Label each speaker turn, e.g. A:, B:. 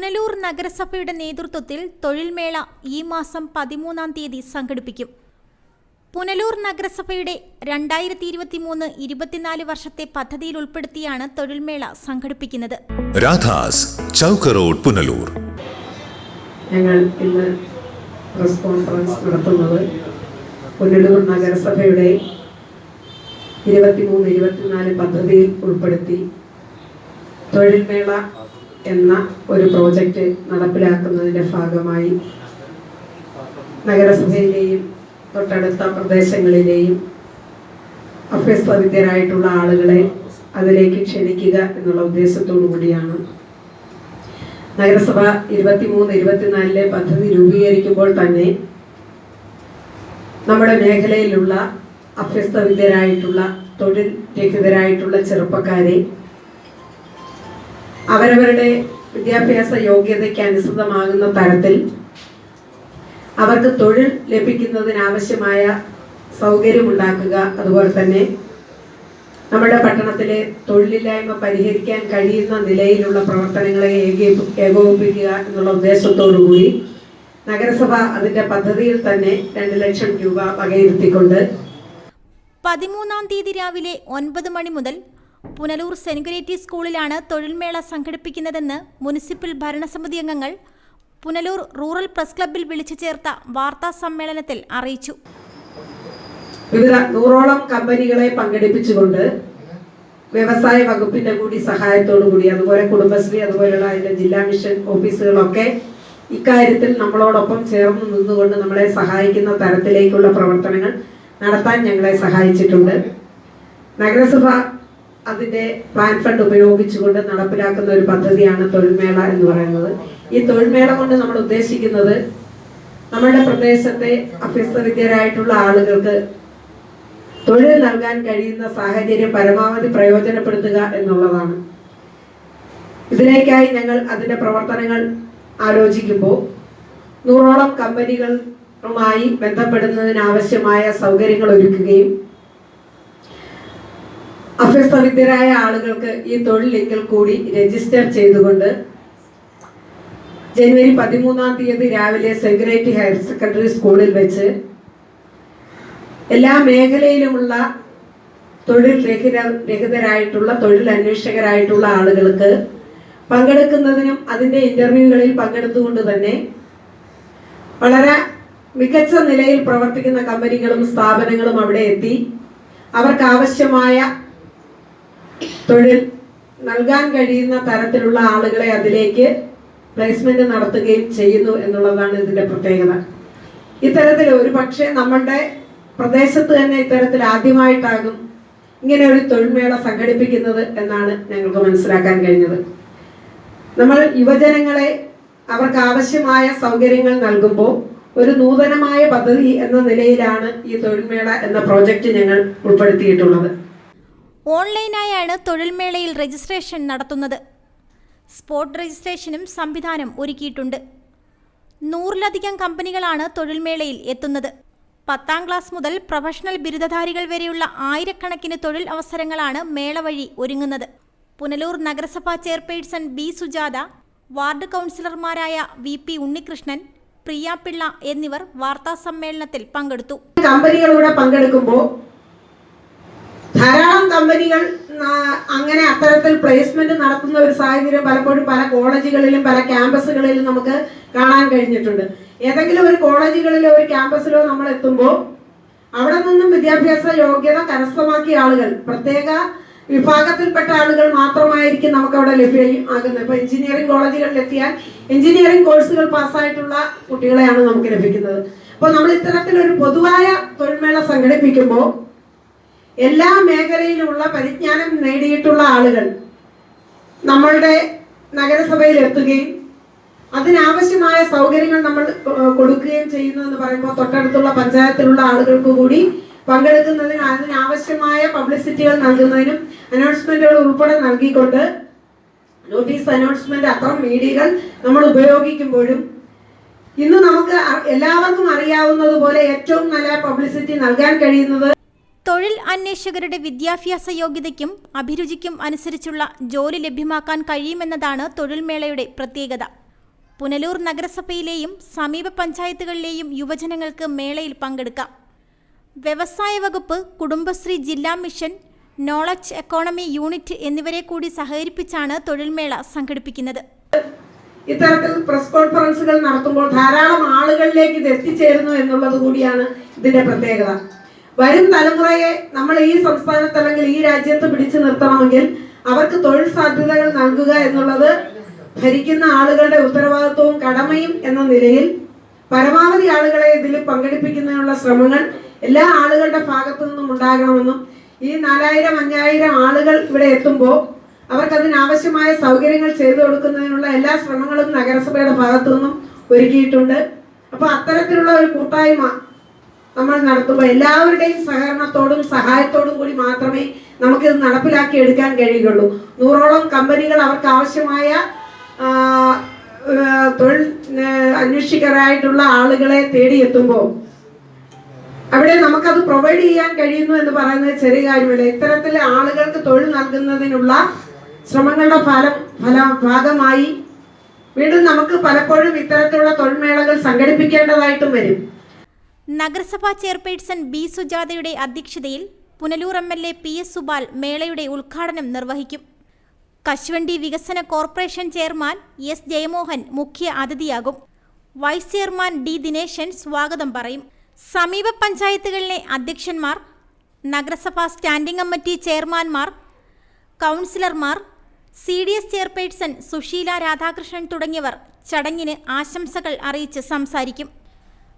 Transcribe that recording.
A: പുനലൂർ നഗരസഭയുടെ നേതൃത്വത്തിൽ തൊഴിൽമേള ഈ മാസം പതിമൂന്നാം തീയതി സംഘടിപ്പിക്കും. പുനലൂർ നഗരസഭയുടെ രണ്ടായിരത്തി ഇരുപത്തി മൂന്ന് ഇരുപത്തിനാല് വർഷത്തെ പദ്ധതിയിൽ ഉൾപ്പെടുത്തിയാണ് തൊഴിൽമേള സംഘടിപ്പിക്കുന്നത്.
B: രാധാസ് ചൗക്ക് റോഡ് പുനലൂർ.
C: ഞങ്ങൾ ഇന്ന് പ്രസ് കോൺഫറൻസ് നടത്തുന്നത് പുനലൂർ നഗരസഭയുടെ ഇരുപത്തിമൂന്ന് ഇരുപത്തിനാല് പദ്ധതിയിൽ ഉൾപ്പെടുത്തി തൊഴിൽമേള എന്ന ഒരു പ്രോജക്റ്റ് നടപ്പിലാക്കുന്നതിന്റെ ഭാഗമായി നഗരസഭയിലെയും തൊട്ടടുത്ത പ്രദേശങ്ങളിലെയും അഭ്യസ്തവിദ്യരായിട്ടുള്ള ആളുകളെ അതിലേക്ക് ക്ഷണിക്കുക എന്നുള്ള ഉദ്ദേശത്തോടു കൂടിയാണ്. നഗരസഭ ഇരുപത്തിമൂന്ന് ഇരുപത്തിനാലിലെ പദ്ധതി രൂപീകരിക്കുമ്പോൾ തന്നെ നമ്മുടെ മേഖലയിലുള്ള അഭ്യസ്തവിദ്യരായിട്ടുള്ള തൊഴിൽ രഹിതരായിട്ടുള്ള ചെറുപ്പക്കാരെ അവരവരുടെ വിദ്യാഭ്യാസ യോഗ്യതയ്ക്ക് അനുസൃതമാകുന്ന തരത്തിൽ അവർക്ക് തൊഴിൽ ലഭിക്കുന്നതിനാവശ്യമായ സൗകര്യമുണ്ടാക്കുക അതുപോലെ തന്നെ നമ്മുടെ പട്ടണത്തിലെ തൊഴിലില്ലായ്മ പരിഹരിക്കാൻ കഴിയുന്ന നിലയിലുള്ള പ്രവർത്തനങ്ങളെ ഏകീ- ഏകോപിപ്പിക്കുക എന്നുള്ള ഉദ്ദേശത്തോടുകൂടി നഗരസഭ അതിന്റെ പദ്ധതിയിൽ തന്നെ രണ്ട് ലക്ഷം രൂപ വകയിരുത്തിക്കൊണ്ട്
A: പതിമൂന്നാം തീയതി രാവിലെ ഒൻപത് മണി മുതൽ പുനലൂർ സെൻഗുരേറ്റി സ്കൂളിലാണ് തൊഴിൽമേള സംഘടിപ്പിക്കുന്നതെന്ന് മുനിസിപ്പൽ ഭരണസമിതി അംഗങ്ങൾ പുനലൂർ റൂറൽ പ്രസ് ക്ലബ്ബിൽ വിളിച്ചു ചേർത്ത വാർത്താ സമ്മേളനത്തിൽ അറിയിച്ചു.
C: വിവിധ നൂറോളം കമ്പനികളെ പങ്കെടുപ്പിച്ചുകൊണ്ട് വ്യവസായ വകുപ്പിന്റെ കൂടി സഹായത്തോടു കൂടി അതുപോലെ കുടുംബശ്രീ അതുപോലെയുള്ള അതിന്റെ ജില്ലാ മിഷൻ ഓഫീസുകളൊക്കെ ഇക്കാര്യത്തിൽ നമ്മളോടൊപ്പം ചേർന്ന് നിന്നുകൊണ്ട് നമ്മളെ സഹായിക്കുന്ന തരത്തിലേക്കുള്ള പ്രവർത്തനങ്ങൾ നടത്താൻ ഞങ്ങളെ സഹായിച്ചിട്ടുണ്ട്. നഗരസഭ അതിന്റെ പ്ലാൻ ഫണ്ട് ഉപയോഗിച്ചുകൊണ്ട് നടപ്പിലാക്കുന്ന ഒരു പദ്ധതിയാണ് തൊഴിൽമേള എന്ന് പറയുന്നത്. ഈ തൊഴിൽമേള കൊണ്ട് നമ്മൾ ഉദ്ദേശിക്കുന്നത് നമ്മളുടെ പ്രദേശത്തെ അഭ്യസ്തവിദ്യരായിട്ടുള്ള ആളുകൾക്ക് തൊഴിൽ നൽകാൻ കഴിയുന്ന സാഹചര്യം പരമാവധി പ്രയോജനപ്പെടുത്തുക എന്നുള്ളതാണ്. ഇതിലേക്കായി ഞങ്ങൾ അതിന്റെ പ്രവർത്തനങ്ങൾ ആലോചിക്കുമ്പോൾ നൂറോളം കമ്പനികളുമായി ബന്ധപ്പെടുന്നതിനാവശ്യമായ സൗകര്യങ്ങൾ ഒരുക്കുകയും അഭ്യസ്തവിദ്യരായ ആളുകൾക്ക് ഈ തൊഴിൽ ലിങ്കിൽ കൂടി രജിസ്റ്റർ ചെയ്തുകൊണ്ട് ജനുവരി പതിമൂന്നാം തീയതി രാവിലെ സെക്രട്ടറി ഹയർ സെക്കൻഡറി സ്കൂളിൽ വെച്ച് എല്ലാ മേഖലയിലുമുള്ള തൊഴിൽ രഹിത രഹിതരായിട്ടുള്ള തൊഴിൽ അന്വേഷകരായിട്ടുള്ള ആളുകൾക്ക് പങ്കെടുക്കുന്നതിനും അതിന്റെ ഇന്റർവ്യൂകളിൽ പങ്കെടുത്തുകൊണ്ട് തന്നെ വളരെ മികച്ച നിലയിൽ പ്രവർത്തിക്കുന്ന കമ്പനികളും സ്ഥാപനങ്ങളും അവിടെ എത്തി. അവർക്ക് ആവശ്യമായ തൊഴിൽ നൽകാൻ കഴിയുന്ന തരത്തിലുള്ള ആളുകളെ അതിലേക്ക് പ്ലേസ്മെന്റ് നടത്തുകയും ചെയ്യുന്നു എന്നുള്ളതാണ് ഇതിന്റെ പ്രത്യേകത. ഇത്തരത്തിൽ ഒരു പക്ഷേ നമ്മളുടെ പ്രദേശത്ത് തന്നെ ഇത്തരത്തിൽ ആദ്യമായിട്ടാകും ഇങ്ങനെ ഒരു തൊഴിൽമേള സംഘടിപ്പിക്കുന്നത് എന്നാണ് ഞങ്ങൾക്ക് മനസ്സിലാക്കാൻ കഴിഞ്ഞത്. നമ്മൾ യുവജനങ്ങളെ അവർക്ക് ആവശ്യമായ സൗകര്യങ്ങൾ നൽകുമ്പോൾ ഒരു നൂതനമായ പദ്ധതി എന്ന നിലയിലാണ് ഈ തൊഴിൽമേള എന്ന പ്രോജക്റ്റ് ഞങ്ങൾ ഉൾപ്പെടുത്തിയിട്ടുള്ളത്.
A: ഓൺലൈനായാണ് തൊഴിൽമേളയിൽ രജിസ്ട്രേഷൻ നടത്തുന്നത്. സ്പോട്ട് രജിസ്ട്രേഷനും സംവിധാനം ഒരുക്കിയിട്ടുണ്ട്. നൂറിലധികം കമ്പനികളാണ് തൊഴിൽമേളയിൽ എത്തുന്നത്. പത്താം ക്ലാസ് മുതൽ പ്രൊഫഷണൽ ബിരുദധാരികൾ വരെയുള്ള ആയിരക്കണക്കിന് തൊഴിൽ അവസരങ്ങളാണ് മേള വഴി ഒരുങ്ങുന്നത്. പുനലൂർ നഗരസഭാ ചെയർപേഴ്സൺ ബി സുജാത വാർഡ് കൗൺസിലർമാരായ വി പി ഉണ്ണികൃഷ്ണൻ പ്രിയ പിള്ള എന്നിവർ വാർത്താ സമ്മേളനത്തിൽ പങ്കെടുത്തു.
C: കമ്പനികളുടെ പങ്കെടുക്കുമ്പോൾ ധാരാളം കമ്പനികൾ അങ്ങനെ അത്തരത്തിൽ പ്ലേസ്മെന്റ് നടത്തുന്ന ഒരു സാഹചര്യം പലപ്പോഴും പല കോളേജുകളിലും പല ക്യാമ്പസുകളിലും നമുക്ക് കാണാൻ കഴിഞ്ഞിട്ടുണ്ട്. ഏതെങ്കിലും ഒരു കോളേജുകളിലോ ഒരു ക്യാമ്പസിലോ നമ്മൾ എത്തുമ്പോൾ അവിടെ നിന്നും വിദ്യാഭ്യാസ യോഗ്യത കരസ്ഥമാക്കിയ ആളുകൾ പ്രത്യേക വിഭാഗത്തിൽപ്പെട്ട ആളുകൾ മാത്രമായിരിക്കും നമുക്ക് അവിടെ ലഭ്യമാകുന്നത് ഇപ്പൊ എഞ്ചിനീയറിംഗ് കോളേജുകളിൽ എത്തിയാൽ എഞ്ചിനീയറിംഗ് കോഴ്സുകൾ പാസ്സായിട്ടുള്ള കുട്ടികളെയാണ് നമുക്ക് ലഭിക്കുന്നത്. അപ്പോൾ നമ്മൾ ഇത്തരത്തിലൊരു പൊതുവായ തൊഴിൽമേള സംഘടിപ്പിക്കുമ്പോൾ എല്ലാ മേഖലയിലുമുള്ള പരിജ്ഞാനം നേടിയിട്ടുള്ള ആളുകൾ നമ്മളുടെ നഗരസഭയിൽ എത്തുകയും അതിനാവശ്യമായ സൗകര്യങ്ങൾ നമ്മൾ കൊടുക്കുകയും ചെയ്യുന്നു എന്ന് പറയുമ്പോൾ തൊട്ടടുത്തുള്ള പഞ്ചായത്തിലുള്ള ആളുകൾക്ക് കൂടി പങ്കെടുക്കുന്നതിനും അതിനാവശ്യമായ പബ്ലിസിറ്റികൾ നൽകുന്നതിനും അനൗൺസ്മെന്റുകൾ ഉൾപ്പെടെ നൽകിക്കൊണ്ട് നോട്ടീസ് അനൗൺസ്മെന്റ് അത്തരം മീഡിയകൾ നമ്മൾ ഉപയോഗിക്കുമ്പോഴും ഇന്ന് നമുക്ക് എല്ലാവർക്കും എല്ലാവർക്കും അറിയാവുന്നതുപോലെ ഏറ്റവും നല്ല പബ്ലിസിറ്റി നൽകാൻ കഴിയുന്നത്
A: തൊഴിൽ അന്വേഷകരുടെ വിദ്യാഭ്യാസ യോഗ്യതയ്ക്കും അഭിരുചിക്കും അനുസരിച്ചുള്ള ജോലി ലഭ്യമാക്കാൻ കഴിയുമെന്നതാണ് തൊഴിൽമേളയുടെ പ്രത്യേകത. പുനലൂർ നഗരസഭയിലെയും സമീപ പഞ്ചായത്തുകളിലെയും യുവജനങ്ങൾക്ക് മേളയിൽ പങ്കെടുക്കാം. വ്യവസായ വകുപ്പ് കുടുംബശ്രീ ജില്ലാ മിഷൻ നോളജ് എക്കോണമി യൂണിറ്റ് എന്നിവരെ കൂടി സഹകരിപ്പിച്ചാണ് തൊഴിൽമേള സംഘടിപ്പിക്കുന്നത്.
C: ഇത്തരത്തിൽ പ്രസ് കോൺഫറൻസുകൾ നടത്തുമ്പോൾ ധാരാളം ആളുകളിലേക്ക് ഇത് എത്തിച്ചേരുന്നു എന്നുള്ളത് കൂടിയാണ് ഇതിന്റെ പ്രത്യേകത. വരും തലമുറയെ നമ്മൾ ഈ സംസ്ഥാനത്ത് അല്ലെങ്കിൽ ഈ രാജ്യത്ത് പിടിച്ചു നിർത്തണമെങ്കിൽ അവർക്ക് തൊഴിൽ സാധ്യതകൾ നൽകുക എന്നുള്ളത് ഭരിക്കുന്ന ആളുകളുടെ ഉത്തരവാദിത്വവും കടമയും എന്ന നിലയിൽ പരമാവധി ആളുകളെ ഇതിൽ പങ്കെടുപ്പിക്കുന്നതിനുള്ള ശ്രമങ്ങൾ എല്ലാ ആളുകളുടെ ഭാഗത്തു നിന്നും ഉണ്ടാകണമെന്നും ഈ നാലായിരം അഞ്ഞായിരം ആളുകൾ ഇവിടെ എത്തുമ്പോൾ അവർക്ക് അതിനാവശ്യമായ സൗകര്യങ്ങൾ ചെയ്തു കൊടുക്കുന്നതിനുള്ള എല്ലാ ശ്രമങ്ങളും നഗരസഭയുടെ ഭാഗത്തു നിന്നും ഒരുക്കിയിട്ടുണ്ട്. അപ്പൊ അത്തരത്തിലുള്ള ഒരു കൂട്ടായ്മ നമ്മൾ നടത്തുമ്പോൾ എല്ലാവരുടെയും സഹകരണത്തോടും സഹായത്തോടും കൂടി മാത്രമേ നമുക്കിത് നടപ്പിലാക്കി എടുക്കാൻ കഴിയുകയുള്ളൂ. നൂറോളം കമ്പനികൾ അവർക്ക് ആവശ്യമായ തൊഴിൽ അന്വേഷിക്കാനായിട്ടുള്ള ആളുകളെ തേടിയെത്തുമ്പോൾ അവിടെ നമുക്കത് പ്രൊവൈഡ് ചെയ്യാൻ കഴിയുന്നു എന്ന് പറയുന്നത് ചെറിയ കാര്യമല്ല. ഇത്തരത്തിൽ ആളുകൾക്ക് തൊഴിൽ നൽകുന്നതിനുള്ള ശ്രമങ്ങളുടെ ഫലം ഫല ഭാഗമായി വീണ്ടും നമുക്ക് പലപ്പോഴും ഇത്തരത്തിലുള്ള തൊഴിൽമേളകൾ സംഘടിപ്പിക്കേണ്ടതായിട്ടും വരും.
A: നഗരസഭാ ചെയർപേഴ്സൺ ബി സുജാതയുടെ അധ്യക്ഷതയിൽ Punalur M L A P S Supal മേളയുടെ ഉദ്ഘാടനം നിർവഹിക്കും. കശുവണ്ടി വികസന കോർപ്പറേഷൻ ചെയർമാൻ എസ് ജയമോഹൻ മുഖ്യ അതിഥിയാകും. വൈസ് ചെയർമാൻ ഡി ദിനേശൻ സ്വാഗതം പറയും. സമീപ പഞ്ചായത്തുകളിലെ അധ്യക്ഷന്മാർ നഗരസഭാ സ്റ്റാൻഡിംഗ് കമ്മിറ്റി ചെയർമാൻമാർ കൗൺസിലർമാർ C D S chairperson Susheela Radhakrishnan തുടങ്ങിയവർ ചടങ്ങിന് ആശംസകൾ അറിയിച്ച് സംസാരിക്കും.